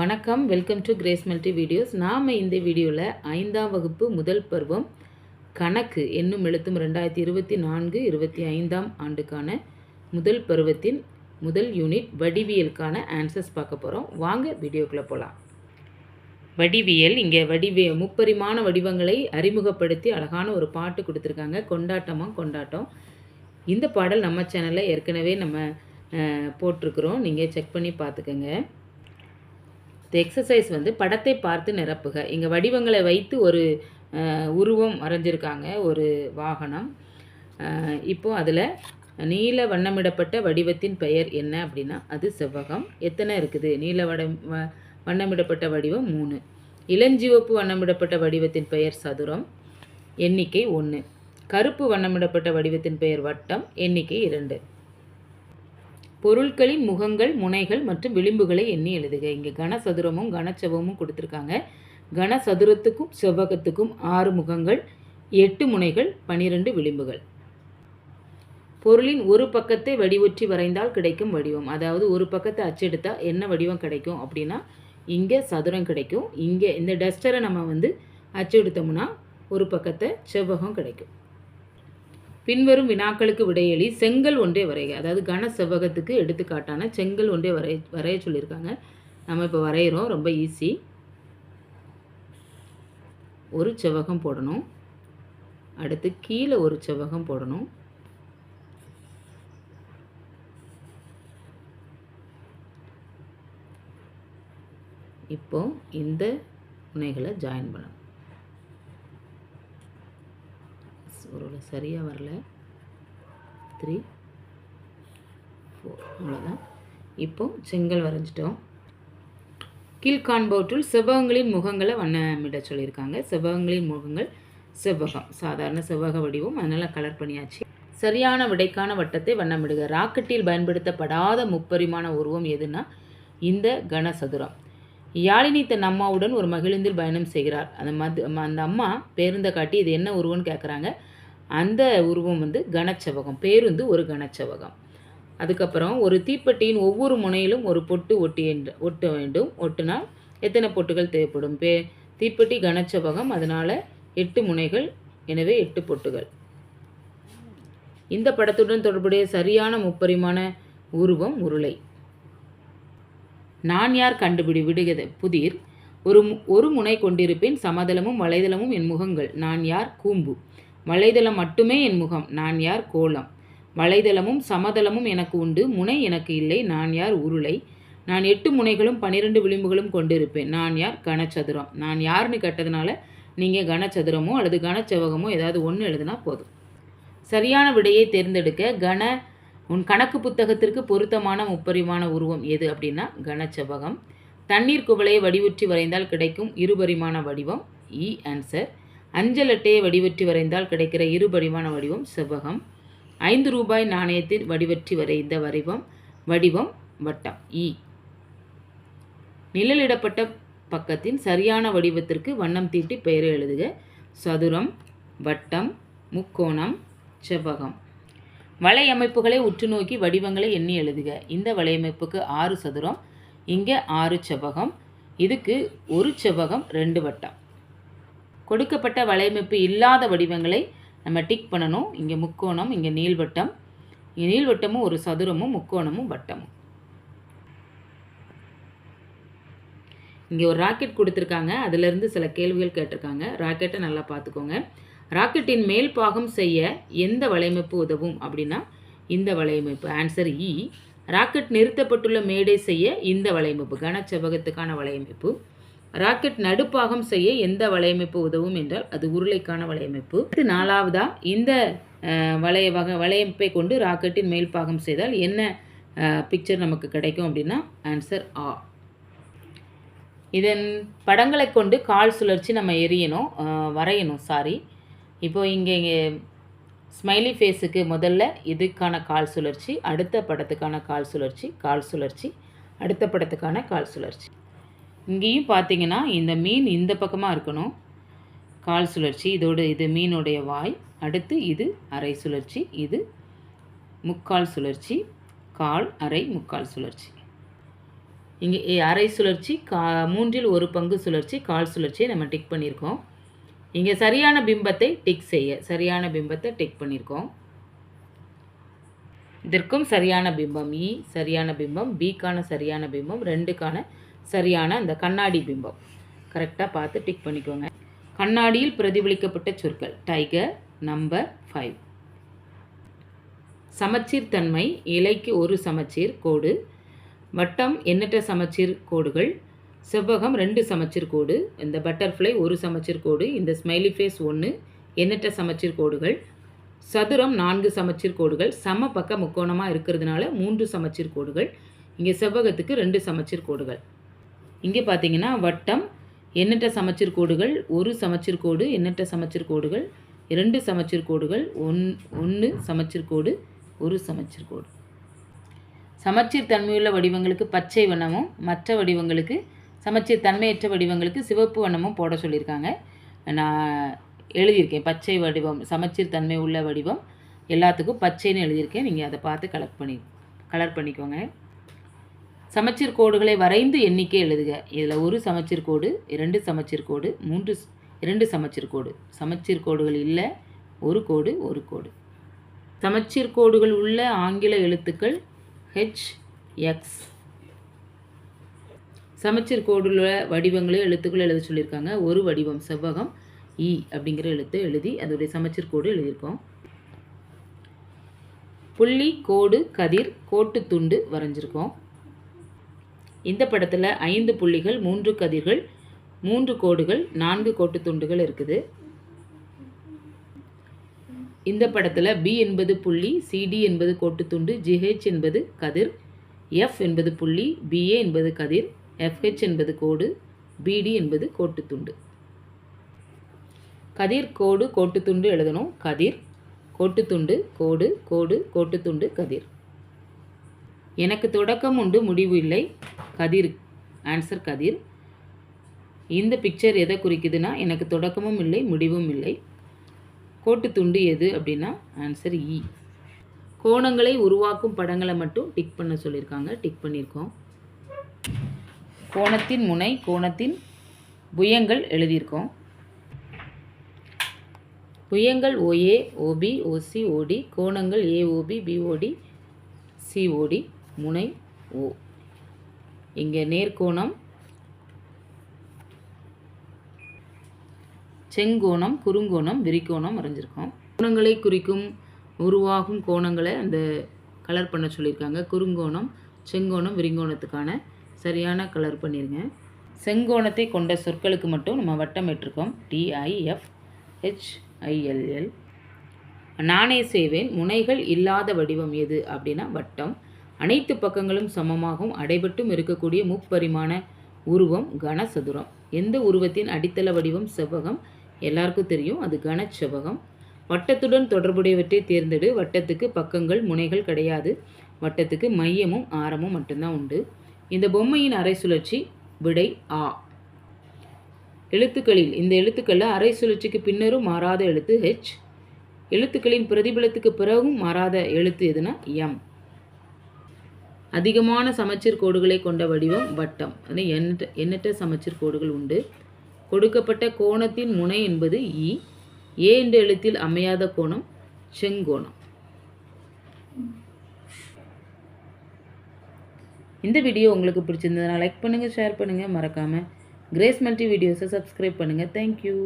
வணக்கம் welcome to Grace multi videos நாம் இந்த வீடியோவில் ஐந்தாம் வகுப்பு முதல் பருவம் கணக்கு என்னும் எழுத்தும் ரெண்டாயிரத்தி இருபத்தி நான்கு இருபத்தி ஐந்தாம் ஆண்டுக்கான முதல் பருவத்தின் முதல் யூனிட் வடிவியலுக்கான ஆன்சர்ஸ் பார்க்க போகிறோம் வாங்க வீடியோக்குள்ளே போகலாம் வடிவியல் இங்கே வடிவே முப்பரிமாண வடிவங்களை அறிமுகப்படுத்தி அழகான ஒரு பாட்டு கொடுத்துருக்காங்க. கொண்டாட்டமாக கொண்டாட்டம். இந்த பாடல் நம்ம சேனலில் ஏற்கனவே நம்ம போட்டிருக்கிறோம். நீங்கள் செக் பண்ணி பார்த்துக்கோங்க. இந்த எக்ஸசைஸ் வந்து படத்தை பார்த்து நிரப்புக. இங்கே வடிவங்களை வைத்து ஒரு உருவம் வரைஞ்சிருக்காங்க ஒரு வாகனம். இப்போது அதில் நீல வண்ணமிடப்பட்ட வடிவத்தின் பெயர் என்ன அப்படின்னா அது செவ்வகம். எத்தனை இருக்குது? நீல வடம் வ- வண்ணமிடப்பட்ட வடிவம் மூணு. இளஞ்சிவப்பு வண்ணமிடப்பட்ட வடிவத்தின் பெயர் சதுரம் எண்ணிக்கை ஒன்று கருப்பு வண்ணமிடப்பட்ட வடிவத்தின் பெயர் வட்டம் எண்ணிக்கை இரண்டு. பொருட்களின் முகங்கள் முனைகள் மற்றும் விளிம்புகளை எண்ணி எழுதுக. இங்கே கனசதுரமும் கனச்செவமும் கொடுத்துருக்காங்க. கனசதுரத்துக்கும் செவ்வகத்துக்கும் ஆறு முகங்கள் எட்டு முனைகள் பனிரெண்டு விளிம்புகள். பொருளின் ஒரு பக்கத்தை வடிவுற்றி வரைந்தால் கிடைக்கும் வடிவம். அதாவது ஒரு பக்கத்தை அச்செடுத்தால் என்ன வடிவம் கிடைக்கும் அப்படின்னா இங்கே சதுரம் கிடைக்கும். இங்கே இந்த டஸ்டரை நம்ம வந்து அச்செடுத்தோம்னா ஒரு பக்கத்தை செவ்வகம் கிடைக்கும். பின்வரும் வினாக்களுக்கு விடையளி செங்கல் ஒன்றே வரைக. அதாவது கன செவ்வகத்துக்கு எடுத்துக்காட்டான செங்கல் ஒன்றே வரைய வரைய சொல்லியிருக்காங்க. நம்ம இப்போ வரைகிறோம் ரொம்ப ஈஸி ஒரு செவ்வகம் போடணும். அடுத்து கீழே ஒரு செவ்வகம் போடணும். இப்போ இந்த முனைகளை ஜாயின் பண்ணணும் ஒரு சரியாக வரல. த்ரீ ஃபோர் அவ்வளோதான் இப்போ செங்கல் வரைஞ்சிட்டோம். கீழ்காண்பவற்றுள் செவ்வகங்களின் முகங்களை வண்ணமிட சொல்லியிருக்காங்க. செவ்வகங்களின் முகங்கள் செவ்வகம் சாதாரண செவ்வக வடிவம். அதனால் கலர் பண்ணியாச்சு. சரியான விடைக்கான வட்டத்தை வண்ணமிடுக. ராக்கெட்டில் பயன்படுத்தப்படாத முப்பரிமாண உருவம் எதுனா இந்த கனசதுரம். யாழினி தன் அம்மாவுடன் ஒரு மகிழுந்தில் பயணம் செய்கிறார் அந்த மது அந்த அம்மா பேருந்தை காட்டி இது என்ன உருவம்னு கேட்குறாங்க அந்த உருவம் வந்து கனச்செவகம் பேருந்து ஒரு கனச்செவகம். அதுக்கப்புறம் ஒரு தீப்பெட்டியின் ஒவ்வொரு முனையிலும் ஒரு பொட்டு ஒட்டி என்று- ஒட்ட வேண்டும். ஒட்டினால் எத்தனை பொட்டுகள் தேவைப்படும்? பே தீப்பெட்டி கனச்செவகம் அதனால் எட்டு முனைகள் எனவே எட்டு பொட்டுகள். இந்த படத்துடன் தொடர்புடைய சரியான முப்பரிமாண உருவம் உருளை. நான் யார் கண்டுபிடி விடுகத புதிர். ஒரு மு- ஒரு முனை கொண்டிருப்பேன். சமதளமும் வலைதளமும் என் முகங்கள். நான் யார்? கூம்பு. வலைதளம் மட்டுமே என் முகம் நான் யார் கோலம்? வலைதளமும் சமதளமும் எனக்கு உண்டு முனை எனக்கு இல்லை நான் யார் உருளை? நான் எட்டு முனைகளும் பன்னிரெண்டு விளிம்புகளும் கொண்டிருப்பேன் நான் யார் கனச்சதுரம்? நான் யாருன்னு கேட்டதுனால நீங்கள் கனச்சதுரமோ அல்லது கனச்செவகமோ ஏதாவது ஒன்று எழுதுனா போதும். சரியான விடையை தேர்ந்தெடுக்க கன உன் கணக்கு புத்தகத்திற்கு பொருத்தமான முப்பரிமாண உருவம் எது அப்படின்னா கனச்செவ்வகம் தண்ணீர் குவளையை வடிவுற்றி வரைந்தால் கிடைக்கும் இருபரிமாண வடிவம் e, இ ஆன்சர் அஞ்சல் அட்டையை வடிவற்றி வரைந்தால் கிடைக்கிற இருபடிவான வடிவம் செவ்வகம். ஐந்து ரூபாய் நாணயத்தில் வடிவற்றி வரைந்த வடிவம் வடிவம் வட்டம் இ. நிழலிடப்பட்ட பக்கத்தின் சரியான வடிவத்திற்கு வண்ணம் தீட்டி பெயரை எழுதுக. சதுரம் வட்டம் முக்கோணம் செவ்வகம். வலையமைப்புகளை உற்று நோக்கி வடிவங்களை எண்ணி எழுதுக. இந்த வலையமைப்புக்கு ஆறு சதுரம் இங்கே ஆறு செவ்வகம். இதுக்கு ஒரு செவ்வகம் ரெண்டு வட்டம். கொடுக்கப்பட்ட வலையமைப்பு இல்லாத வடிவங்களை நம்ம டிக் பண்ணணும். இங்கே முக்கோணம் இங்கே நீள்வட்டம் இங்கே நீள்வட்டமும் ஒரு சதுரமும் முக்கோணமும் வட்டமும். இங்கே ஒரு ராக்கெட் கொடுத்துருக்காங்க. அதிலிருந்து சில கேள்விகள் கேட்டிருக்காங்க. ராக்கெட்டை நல்லா பார்த்துக்கோங்க. ராக்கெட்டின் மேல் பாகம் செய்ய எந்த வலையமைப்பு உதவும் அப்படின்னா இந்த வலையமைப்பு. Answer E e. ராக்கெட் நிறுத்தப்பட்டுள்ள மேடை செய்ய இந்த வலையமைப்பு. கனச்செவ்வகத்துக்கான வலையமைப்பு. ராக்கெட் நடுப்பாகம் செய்ய எந்த வலையமைப்பு உதவும் என்றால் அது உருளைக்கான வலையமைப்பு. அடுத்து நாலாவதா இந்த வலைய வளைய வகை வலையமைப்பை கொண்டு ராக்கெட்டின் மேல் பாகம் செய்தால் என்ன பிக்சர் நமக்கு கிடைக்கும் அப்படின்னா ஆன்சர் ஆ இதன் படங்களை கொண்டு கால் சுழற்சி நம்ம எரியணும் வரையணும் சாரி இப்போ இங்கே இங்கே ஸ்மைலி ஃபேஸுக்கு முதல்ல இதுக்கான கால் சுழற்சி அடுத்த படத்துக்கான கால் சுழற்சி கால் சுழற்சி அடுத்த படத்துக்கான கால் சுழற்சி. இங்கேயும் பார்த்தீங்கன்னா இந்த மீன் இந்த பக்கமாக இருக்கணும். கால் சுழற்சி இதோட இது மீனுடைய வாய் அடுத்து இது அரை சுழற்சி இது முக்கால் சுழற்சி கால் அரை முக்கால் சுழற்சி. இங்கே அரை சுழற்சி கா மூன்றில் ஒரு பங்கு சுழற்சி கால் சுழற்சியை நம்ம டிக் பண்ணியிருக்கோம். இங்கே சரியான பிம்பத்தை டிக் செய்ய சரியான பிம்பத்தை டிக் பண்ணியிருக்கோம். இதற்கும் சரியான பிம்பம் இ சரியான பிம்பம் பிக்கான சரியான பிம்பம் ரெண்டுக்கான சரியான அந்த கண்ணாடி பிம்பம். கரெக்டாக பார்த்து டிக் பண்ணிக்கோங்க. கண்ணாடியில் பிரதிபலிக்கப்பட்ட சொற்கள். டைகர் நம்பர் ஃபைவ் சமச்சீர் தன்மை இலைக்கு ஒரு சமச்சீர் கோடு. வட்டம் எண்ணற்ற சமச்சீர் கோடுகள். செவ்வகம் ரெண்டு சமச்சீர் கோடு. இந்த பட்டர்ஃப்ளை ஒரு சமச்சீர் கோடு. இந்த ஸ்மைலி ஃபேஸ் ஒன்று எண்ணற்ற சமச்சீர் கோடுகள். சதுரம் நான்கு சமச்சீர் கோடுகள். சம பக்க முக்கோணமாக இருக்கிறதுனால மூன்று சமச்சீர் கோடுகள். இங்கே செவ்வகத்துக்கு ரெண்டு சமச்சீர் கோடுகள். இங்கே பார்த்தீங்கன்னா வட்டம் எண்ணற்ற சமச்சீர் கோடுகள் ஒரு சமச்சீர் கோடு எண்ணற்ற சமச்சீர் கோடுகள் இரண்டு சமச்சீர் கோடுகள் ஒன் ஒன்று சமச்சீர் கோடு ஒரு சமச்சீர் கோடு. சமச்சீர் தன்மையுள்ள வடிவங்களுக்கு பச்சை வண்ணமும் மற்ற வடிவங்களுக்கு சமச்சீர் தன்மையற்ற வடிவங்களுக்கு சிவப்பு வண்ணமும் போட சொல்லியிருக்காங்க. நான் எழுதியிருக்கேன். பச்சை வடிவம் சமச்சீர் தன்மை உள்ள வடிவம் எல்லாத்துக்கும் பச்சைன்னு எழுதியிருக்கேன். நீங்கள் அதை பார்த்து கலெக்ட் பண்ணி கலர் பண்ணிக்கோங்க. சமச்சீர் கோடுகளை வரைந்து எண்ணிக்கை எழுதுக. இதில் ஒரு சமச்சீர் கோடு இரண்டு சமச்சீர் கோடு மூன்று இரண்டு சமச்சீர் கோடு. சமச்சீர் கோடுகள் இல்லை ஒரு கோடு ஒரு கோடு. சமச்சீர் கோடுகள் உள்ள ஆங்கில எழுத்துக்கள் ஹெச் எக்ஸ் சமச்சீர் கோடுள்ள வடிவங்களே எழுத்துக்கள் எழுத சொல்லியிருக்காங்க. ஒரு வடிவம் செவ்வகம் இ அப்படிங்கிற எழுத்து எழுதி அதோடைய சமச்சீர் கோடு எழுதியிருக்கோம். புள்ளி கோடு கதிர் கோட்டு துண்டு வரைஞ்சிருக்கோம். இந்த படத்தில் ஐந்து புள்ளிகள் மூன்று கதிர்கள் மூன்று கோடுகள் நான்கு கோட்டு துண்டுகள் இருக்குது. இந்த படத்தில் பி என்பது புள்ளி சிடி என்பது கோட்டுத்துண்டு ஜிஹெச் என்பது கதிர் எஃப் என்பது புள்ளி பிஏ என்பது கதிர் எஃப்ஹெச் என்பது கோடு பிடி என்பது கோட்டுத்துண்டு கதிர் கோடு கோட்டுத்துண்டு எழுதணும். கதிர் கோட்டுத்துண்டு கோடு கோடு கோட்டுத்துண்டு கதிர். எனக்கு தொடக்கம் உண்டு முடிவு இல்லை. கதிர் ஆன்சர் கதிர். இந்த பிக்சர் எதை குறிக்குதுன்னா எனக்கு தொடக்கமும் இல்லை முடிவும் இல்லை. கோட்டு துண்டு எது அப்படின்னா ஆன்சர் இ e. கோணங்களை உருவாக்கும் படங்களை மட்டும் டிக் பண்ண சொல்லியிருக்காங்க டிக் பண்ணியிருக்கோம். கோணத்தின் முனை கோணத்தின் புயங்கள் எழுதியிருக்கோம். புயங்கள் ஓஏ ஓபி ஓசி ஓடி கோணங்கள் ஏஓபி பிஓடி சிஓடி முனை ஓ இங்கே நேர்கோணம் செங்கோணம் குறுங்கோணம் விரிகோணம் வரைஞ்சிருக்கோம் கோணங்களை குறிக்கும் உருவாகும் கோணங்களை அந்த கலர் பண்ண சொல்லியிருக்காங்க. குறுங்கோணம் செங்கோணம் விரிங்கோணத்துக்கான சரியான கலர் பண்ணிருங்க. செங்கோணத்தை கொண்ட சொற்களுக்கு மட்டும் நம்ம வட்டம் விட்டுருக்கோம் டிஐஎஃப் ஹெச்ஐஎல்எல் நானே செய்வேன் முனைகள் இல்லாத வடிவம் எது அப்படின்னா வட்டம். அனைத்து பக்கங்களும் சமமாகவும் அடைபட்டும் இருக்கக்கூடிய முப்பரிமாண உருவம் கனசதுரம். எந்த உருவத்தின் அடித்தள வடிவம் செவ்வகம்? எல்லாருக்கும் தெரியும் அது கனச்செவ்வகம். வட்டத்துடன் தொடர்புடையவற்றை தேர்ந்தெடு. வட்டத்துக்கு பக்கங்கள் முனைகள் கிடையாது. வட்டத்துக்கு மையமும் ஆரமும் மட்டும்தான் உண்டு. இந்த பொம்மையின் அரை சுழற்சி விடை ஆ. எழுத்துக்களில் இந்த எழுத்துக்களில் அரை சுழற்சிக்கு பின்னரும் மாறாத எழுத்து ஹெச் எழுத்துக்களின் பிரதிபலத்துக்கு பிறகும் மாறாத எழுத்து எதுனா எம் அதிகமான சமச்சீர் கோடுகளை கொண்ட வடிவம் வட்டம். அது எண்ணற்ற எண்ணற்ற சமச்சீர் கோடுகள் உண்டு. கொடுக்கப்பட்ட கோணத்தின் முனை என்பது e. இ ஏ என்ற எழுத்தில் அமையாத கோணம் செங்கோணம். இந்த வீடியோ உங்களுக்கு பிடிச்சிருந்ததுன்னா லைக் பண்ணுங்கள் ஷேர் பண்ணுங்கள் மறக்காமல் கிரேஸ் மல்டி வீடியோஸை சப்ஸ்கிரைப் பண்ணுங்கள் தேங்க்யூ